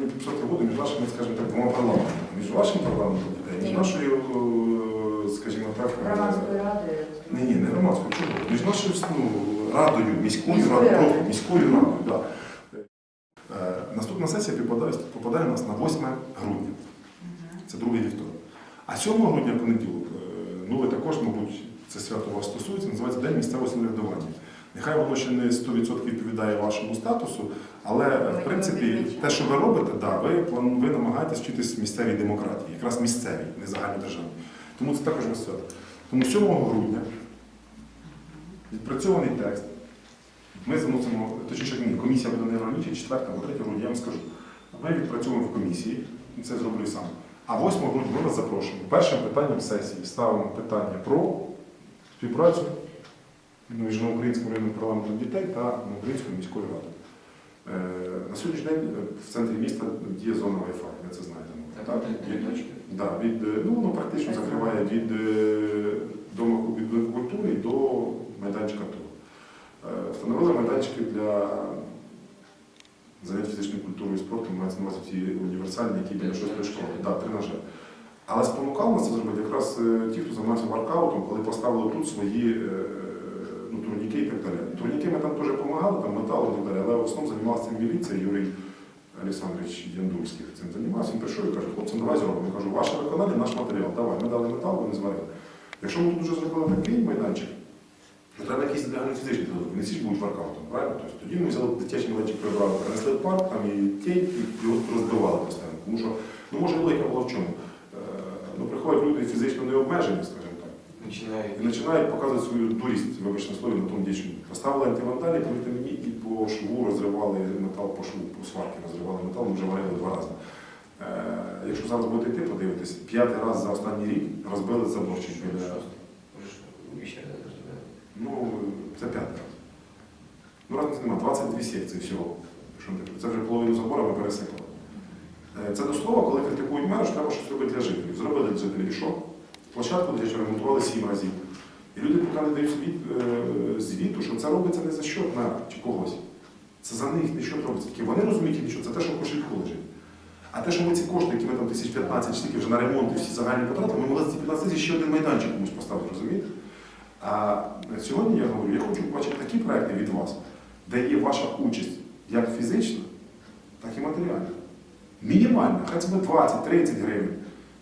підписати угоду між нашими, скажімо так, двома парламентами. Між вашим парламентом і нашою, е, скажімо так, е, Громадської ради. ні, ні, не громадською, чому? Між нашою ну, радою, міською радою, радою. просто міською радою, да. Е, Наступна сесія попадає, попадає у нас на 8 грудня. Це другий вівторок. А 7 грудня понеділок, ну ви також, мабуть, це свято вас стосується, називається День місцевого самоврядування. Нехай воно ще не 100% відповідає вашому статусу, але е, в принципі те, що ви робите, да, ви, ви намагаєтесь вчитись місцевій демократії, якраз місцевій, не загальнодержавній. Тому це також свято. Тому 7 грудня відпрацьований текст. Ми заносимо, точніше, ні, комісія буде не раніше, 4 або 3 грудня, я вам скажу. Ми відпрацьовуємо в комісії, і це зроблю сам. А 8 грудня ми вас запрошуємо. Першим питанням сесії ставимо питання про співпрацю між українським районним парламентом дітей та українською міською радою. Е, На сьогоднішній день е, в центрі міста діє зона Wi-Fi, ви це знаєте. Так, Від- Да, від, е, ну, воно практично закриває від дому від культури до майданчика ТУР. Встановили майданчики для занять фізичною культурою і спортом, мається на увазі ті універсальні, які біля шостої школи. Да, тренажери. Але спонукав нас це зробити якраз ті, хто займався воркаутом, коли поставили тут свої е, ну, турніки і так далі. Турніки ми там теж допомагали, там металом і так далі, але в основному займалася цим міліція Юрій Олександрович Яндульський цим займався. Він прийшов і каже, хлопці, давай зробимо. Я кажу, ваше виконання, наш матеріал. Давай, ми дали метал, вони зварили. Якщо ми тут вже зробили такий майданчик, то треба ідеальний фізичний додаток. Не всі ж будуть воркаутом, правильно? Тобто, тоді ми взяли дитячий майданчик прибрали, принесли в парк, там і тінь, і його розбивали постійно. Тому що, ну може логіка була в чому? Е, Ну, приходять люди фізично не обмежені, скажімо Починає І починають показувати свою дурість, вибачте слові, на тому дійсно. Поставили антивандалі, повірте мені, і по шву розривали метал, по шву, по сварки розривали метал, ми вже варили два рази. Е, якщо зараз будете йти, подивитись, п'ятий раз за останній рік розбили заборчик біля. Ну, це п'ятий раз. Ну, разниці немає, 22 секції всього. Це вже половину забору ми пересипали. Е, Це до слова, коли критикують меру, що треба щось робити для жителів. Зробили для жителів що? Площадку дитячу ремонтували сім разів. І люди поки не дають е, звіту, що це робиться не за счет мера чи когось. Це за них не що робиться. Тільки вони розуміють, що це те, що в кошельку лежить. А те, що ми ці кошти, які ми там 1015 чи тільки вже на ремонт і всі загальні потратили, ми могли за ці 15 тисяч ще один майданчик комусь поставити, розумієте? А сьогодні я говорю, я хочу бачити такі проекти від вас, де є ваша участь як фізична, так і матеріальна. Мінімальна, хай це буде 20-30 гривень,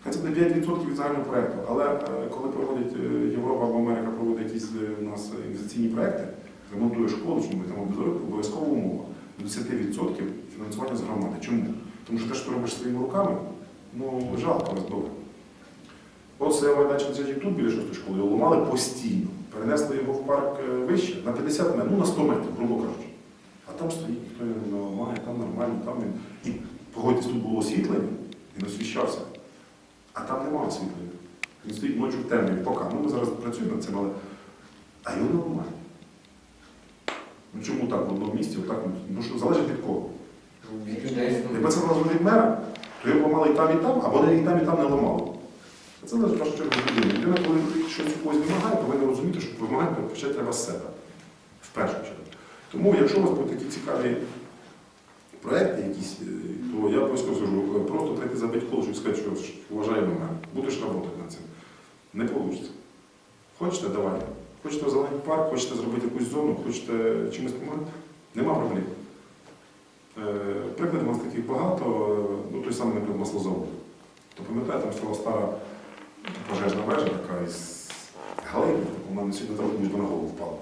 хай це буде 5% від загального проєкту. Але е, коли проводять е, Європа або Америка проводить якісь е, у нас інвестиційні проекти, ремонтує школу, чому там обов'язкова умова до 10% фінансування з громади. Чому? Тому що те, що ти робиш своїми руками, ну жалко роздовго. От це майданчик дитячий тут біля шостої школи, його ламали постійно. Перенесли його в парк вище на 50 метрів, ну на 100 метрів, грубо кажучи. А там стоїть, ніхто не ламає, там нормально, там він. І погодьтесь, тут було освітлення, він освіщався. А там немає освітлення. Він стоїть ночі в темряві, поки. Ну ми зараз працюємо над цим, але. А його не ламає. Ну чому так в одному місці, отак? Ну що залежить від кого? Якби це залежало від мера, то його ламали і там, і там, або і там, і там не ламали. Це залежить першу чергу від людини. Людина, коли щось у когось вимагає, повинна розуміти, що вимагати почати треба з себе. В першу чергу. Тому, якщо у вас будуть такі цікаві проекти якісь, е, то я обов'язково скажу, просто прийти за батьком, щоб сказати, що ж, Не вийде. Хочете, давайте. Хочете зелений парк, хочете зробити якусь зону, хочете чимось допомагати, нема проблем. Е, Прикладів у нас таких багато, е, ну той самий, наприклад, маслозавод. То пам'ятаєте, там стала стара пожежна вежа така із галини, вона на сьогодні трохи ніж на голову впала.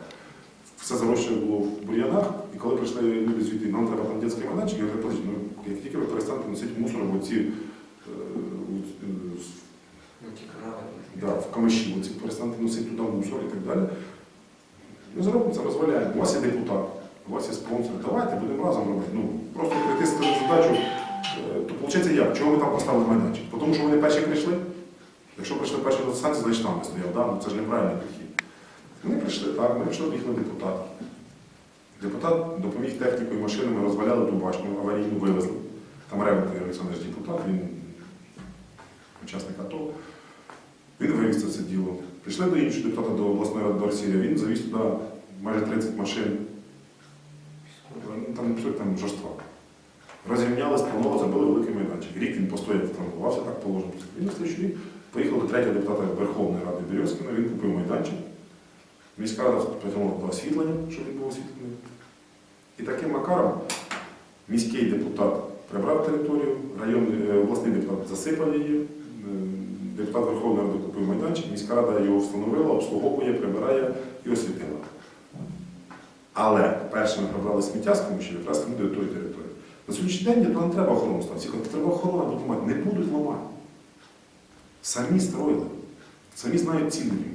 Все зарощено було в бур'янах, і коли прийшли люди звідти, нам треба там дитячий майданчик, я подождіть, ну як тільки ви перестанете носити мусор або ці е, у- е, з- Ну, ті канали. да, в камиші, оці перестанете носити туди і так далі. Ми зробимо це, розваляємо. У вас є депутат, у вас є спонсор. Давайте будемо разом робити. Ну, просто прийти з задачу. е, То виходить як? Чого ми там поставили майданчик? Тому що вони перші прийшли. Якщо прийшли перші до станції, значить там не стояв. Да? Ну, це ж неправильний підхід. Вони прийшли, так, ми прийшли до їхнього депутата. Депутат допоміг технікою машинами, розваляли ту башню, аварійну вивезли. Там Ревник Олександр депутат, він учасник АТО. Він вивіз це діло. Прийшли до іншого депутата до обласної ради Росії, він завіз туди майже 30 машин. Там там жорства. Розрівняли, спланово, забили великим постояв, травмувався, так положено. Він на слідчий рік поїхав до третього депутата Верховної Ради Березкіна, він купив майданчик. Міська рада притягнула до освітлення, щоб він був освітлений. І таким макаром міський депутат прибрав територію, районний е, обласний депутат засипав її, депутат Верховної Ради купив майданчик, міська рада його встановила, обслуговує, прибирає і освітила. Але першими прибрали сміття з комусь, якраз до тої території. На сьогоднішній день то не треба охорону. Всі треба охорона мати. Не будуть ламати. Самі строїли. Самі знають їм.